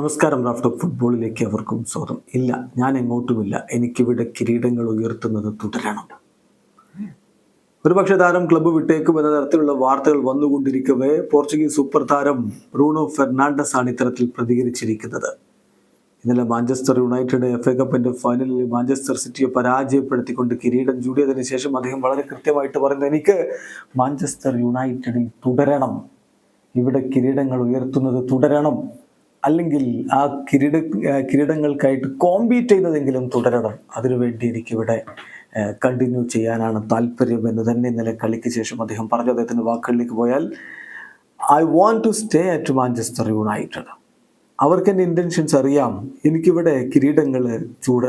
നമസ്കാരം റാഫ്റ്റ് ഫുട്ബോളിലേക്ക് അവർക്കും സ്വാഗതം. ഇല്ല ഞാൻ എങ്ങോട്ടുമില്ല. എനിക്കിവിടെ കിരീടങ്ങൾ ഉയർത്തുന്നത് തുടരണം. ഒരുപക്ഷെ താരം ക്ലബ്ബ് വിട്ടേക്കും എന്ന തരത്തിലുള്ള വാർത്തകൾ വന്നുകൊണ്ടിരിക്കവേ പോർച്ചുഗീസ് സൂപ്പർ താരം ബ്രൂണോ ഫെർണാണ്ടസ് ആണ് ഇത്തരത്തിൽ പ്രതികരിച്ചിരിക്കുന്നത്. ഇന്നലെ മാഞ്ചസ്റ്റർ യുണൈറ്റഡ് എഫ് എ കപ്പിന്റെ ഫൈനലിൽ മാഞ്ചസ്റ്റർ സിറ്റിയെ പരാജയപ്പെടുത്തിക്കൊണ്ട് കിരീടം ചൂടിയതിനു ശേഷം അദ്ദേഹം വളരെ കൃത്യമായിട്ട് പറയുന്നത് എനിക്ക് മാഞ്ചസ്റ്റർ യുണൈറ്റഡിൽ തുടരണം. ഇവിടെ കിരീടങ്ങൾ ഉയർത്തുന്നത് തുടരണം. അല്ലെങ്കിൽ ആ കിരീട കിരീടങ്ങൾക്കായിട്ട് കോമ്പീറ്റ് ചെയ്യുന്നതെങ്കിലും തുടരണം. അതിനുവേണ്ടി എനിക്കിവിടെ കണ്ടിന്യൂ ചെയ്യാനാണ് താല്പര്യം എന്ന് തന്നെ ഇന്നലെ കളിക്ക് ശേഷം അദ്ദേഹം പറഞ്ഞു. അദ്ദേഹത്തിന്റെ വാക്കുകളിലേക്ക് പോയാൽ I want to stay at Manchester United അവർക്ക് എന്റെ ഇന്റൻഷൻസ് അറിയാം. എനിക്കിവിടെ കിരീടങ്ങൾ ചൂട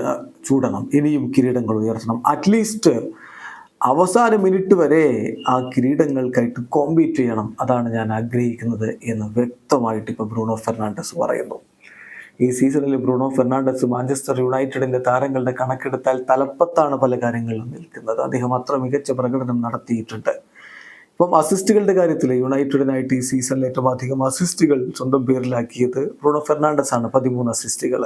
ചൂടണം. ഇനിയും കിരീടങ്ങൾ ഉയർത്തണം. അറ്റ്ലീസ്റ്റ് അവസാന മിനിറ്റ് വരെ ആ കിരീടങ്ങൾക്കായിട്ട് കോമ്പീറ്റ് ചെയ്യണം. അതാണ് ഞാൻ ആഗ്രഹിക്കുന്നത് എന്ന് വ്യക്തമായിട്ട് ഇപ്പോൾ ബ്രൂണോ ഫെർണാണ്ടസ് പറയുന്നു. ഈ സീസണിൽ ബ്രൂണോ ഫെർണാണ്ടസ് മാഞ്ചസ്റ്റർ യുണൈറ്റഡിന്റെ താരങ്ങളുടെ കണക്കെടുത്താൽ തലപ്പത്താണ് പല കാര്യങ്ങളിലും നിൽക്കുന്നത്. അദ്ദേഹം അത്ര മികച്ച പ്രകടനം നടത്തിയിട്ടുണ്ട്. ഇപ്പം അസിസ്റ്റുകളുടെ കാര്യത്തിൽ യുണൈറ്റഡിനായിട്ട് ഈ സീസണിൽ ഏറ്റവും അധികം അസിസ്റ്റുകൾ സ്വന്തം പേരിലാക്കിയത് ബ്രൂണോ ഫെർണാണ്ടസ് ആണ് പതിമൂന്ന് അസിസ്റ്റുകൾ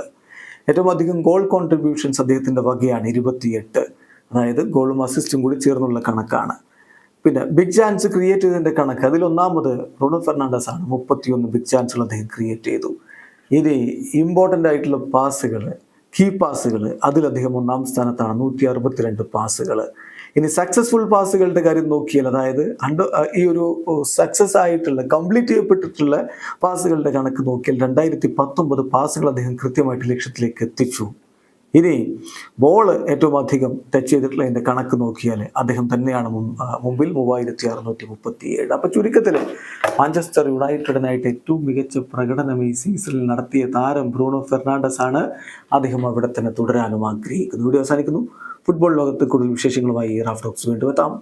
ഏറ്റവും അധികം ഗോൾ കോൺട്രിബ്യൂഷൻസ് അദ്ദേഹത്തിന്റെ വകയാണ് ഇരുപത്തിയെട്ട്. അതായത് ഗോളും അസിസ്റ്റും കൂടി ചേർന്നുള്ള കണക്കാണ്. പിന്നെ ബിഗ് ചാൻസ് ക്രിയേറ്റ് ചെയ്തതിന്റെ കണക്ക് അതിൽ ഒന്നാമത് ബ്രൂണോ ഫെർണാണ്ടസ് ആണ് മുപ്പത്തിയൊന്ന് ബിഗ് ചാൻസുകൾ അദ്ദേഹം ക്രിയേറ്റ് ചെയ്തു. ഇനി ഇമ്പോർട്ടന്റ് ആയിട്ടുള്ള പാസുകൾ കീ പാസുകൾ അതിൽ അദ്ദേഹം ഒന്നാം സ്ഥാനത്താണ് നൂറ്റി അറുപത്തിരണ്ട് പാസുകൾ ഇനി സക്സസ്ഫുൾ പാസുകളുടെ കാര്യം നോക്കിയാൽ അതായത് അണ്ടർ ഈ ഒരു സക്സസ് ആയിട്ടുള്ള കംപ്ലീറ്റ് ചെയ്യപ്പെട്ടിട്ടുള്ള പാസുകളുടെ കണക്ക് നോക്കിയാൽ രണ്ടായിരത്തി പത്തൊമ്പത് പാസുകൾ അദ്ദേഹം കൃത്യമായിട്ട് ലക്ഷ്യത്തിലേക്ക് എത്തിച്ചു. ഇനി ബോൾ ഏറ്റവും അധികം ടച്ച് ചെയ്തിട്ടുള്ള എന്റെ കണക്ക് നോക്കിയാൽ അദ്ദേഹം തന്നെയാണ് മുമ്പിൽ മൂവായിരത്തി അറുന്നൂറ്റി മുപ്പത്തി ഏഴ് അപ്പോൾ ചുരുക്കത്തിൽ മാഞ്ചസ്റ്റർ യുണൈറ്റഡിനായിട്ട് ഏറ്റവും മികച്ച പ്രകടനം ഈ സീസണിൽ നടത്തിയ താരം ബ്രൂണോ ഫെർണാണ്ടസ് ആണ് അദ്ദേഹം അവിടെ തന്നെ തുടരാനും ആഗ്രഹിക്കുന്നു. വീഡിയോ അവസാനിക്കുന്നു. ഫുട്ബോൾ ലോകത്ത് കൂടുതൽ വിശേഷങ്ങളുമായി റാഫ്റ്റോക്സ് വീണ്ടും എത്താം.